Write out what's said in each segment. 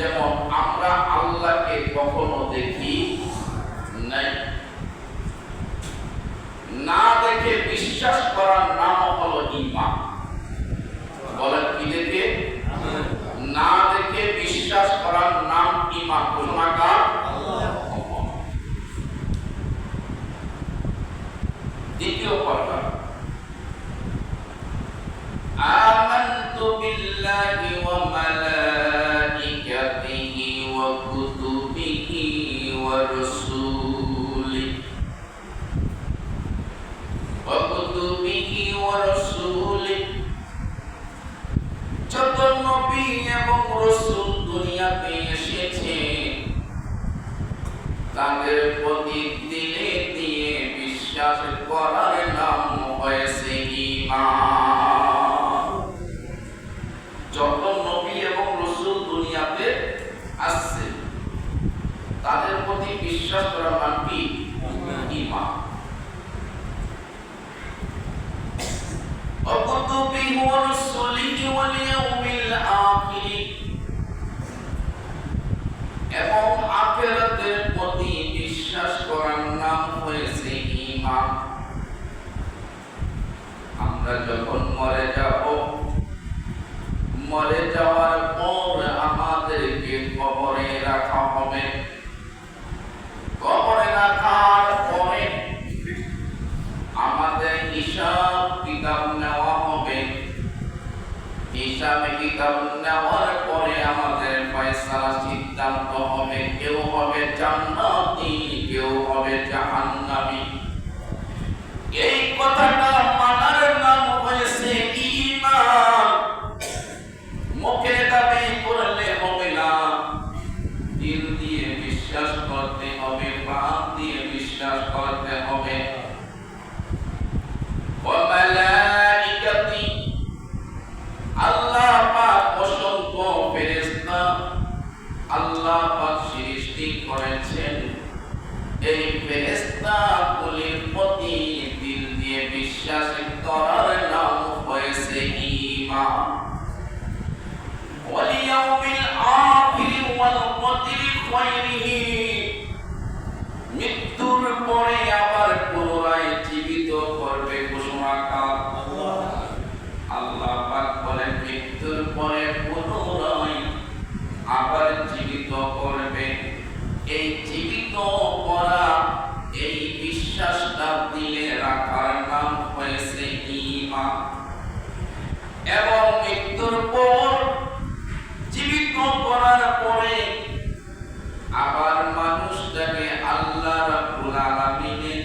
যেমন আমরা আল্লাহকে কখনো দেখি নাই। না দেখে বিশ্বাস করার নাম হলো ইমান বলেন কি দেখে? না দেখে বিশ্বাস করার নাম ইমান ঘোষণা কার দ্বিতীয় কথা দিলে দিয়ে বিশ্বাস করার মরে যাওয়ার পর আমাদেরকে কবরে রাখা হবে। কবরে রাখার পরে আমাদের হিসাব কিতাব নেওয়া হবে। হিসাবে কিতাব নেওয়ার পরে আমাদের ফয়সালা সিদ্ধান্ত হবে। কেউ হবে জান্নাতি বিশ্বাস করতে হবে আল্লাহ আল্লাহ সৃষ্টি করেছেন। এই ফেরেস্তা গুলির প্রতি দিল দিয়ে বিশ্বাস করার নাম হয়েছে ইমান ওয়ালিয়াউমিল আখির ওয়াল কদরি এবং মৃত্যুর পর জীবিত করার পরে আবার মানুষটাকে আল্লাহ রাব্বুল আলামিনের,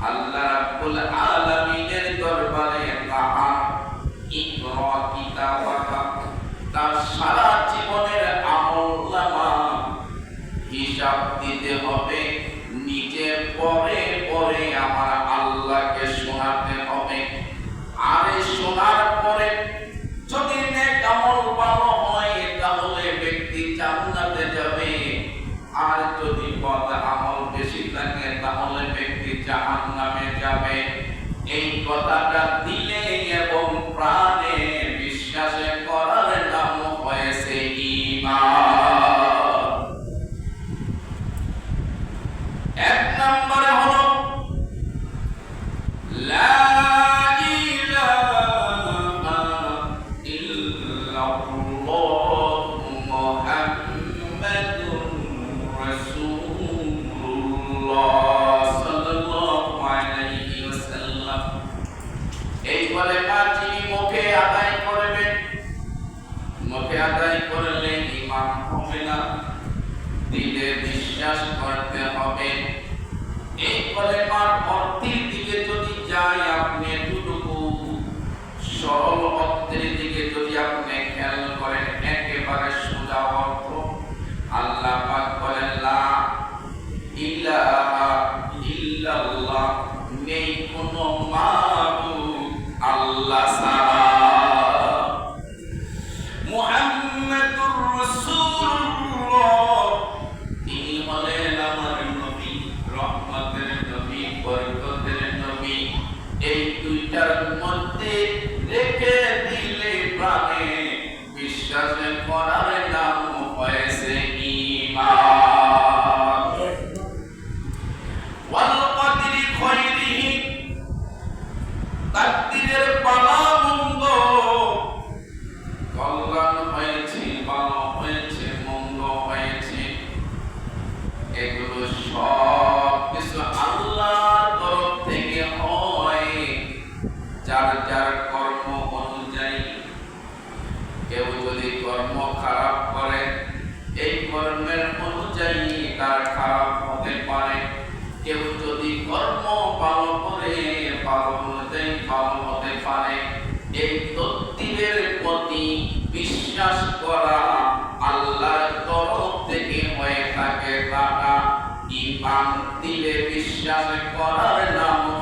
আল্লাহ রাব্বুল আলামিনের দরবারে তাহা ইকরা তার সারা জীবনের আমলনামা হিসাব দিতে হবে। নিজে পরে পরে আমার আল্লাহকে শোনাতে হবে আর এই শোনার পরে যদি নেক আমল ভালো হয় তাহলে ব্যক্তি জান্নাতে যাবে আর যদি বদ আমল বেশি থাকে তাহলে ব্যক্তি জাহান্নামে যাবে এই কথাটা দিলে এবং প্রাণে বিশ্বাসে করার নাম হয়েছে ঈমান এক নম্বরে মধ্যে রেখে দিলে প্রাণে বিশ্বাস এগুলো সব কিছু আল্লাহর তরফ থেকে হয়। যার যার কর্ম অনুযায়ী। কেউ যদি কর্ম খারাপ করে, এই কর্মের অনুযায়ী তার খারাপ হতে পারে। কেউ যদি কর্ম ভালো করে, ভালো অনুযায়ী ভালো হতে পারে, এই তত্ত্বের প্রতি বিশ্বাস করা তারা বিশ্বাস করার নাম